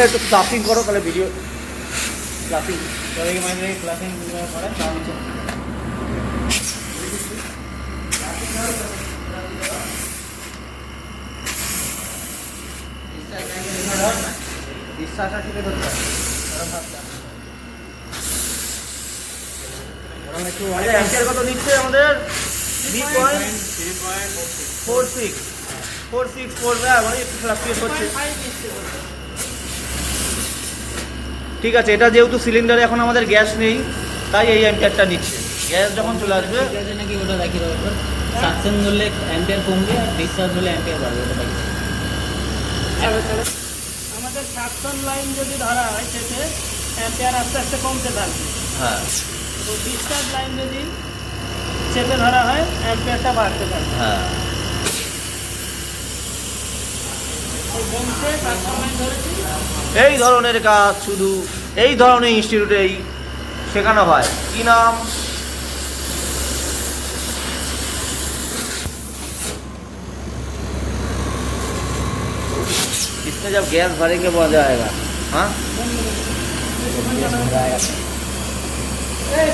একটু ক্লাসিং করো তাহলে ভিডিও ক্লাসিং করে বিশ্বাস আছে কত আমাদের? Three point four six four six four মানে একটু ফ্লাকচুয়েট করছে ঠিক আছে এটা যেহেতু সিলিন্ডারে এখন আমাদের গ্যাস নেই তাই এই অ্যাম্পিয়ারটা নিচ্ছে। গ্যাস যখন চলে আসবে নাকি ওটা রাখি পর ধরলে অ্যাম্পিয়ার কমবে আর ডিসচার্জ হলে অ্যাম্পিয়ার বাড়বে ওটা আমাদের সাকশন লাইন যদি ধরা হয় সেতে অ্যাম্পিয়ার আস্তে আস্তে কমতে থাকবে। হ্যাঁ। তো ডিসচার্জ লাইন যদি চেপে ধরা হয় অ্যাম্পিয়ারটা বাড়তে থাকবে। হ্যাঁ। এই বংশে সাকশন লাইন ধরেছি এই ধরনের কাজ শুধু এই ধরনের ইনস্টিটিউটেই শেখানো হয় কি নাম इसमें जब गैस भरेंगे बहुत जाएगा हाँ এই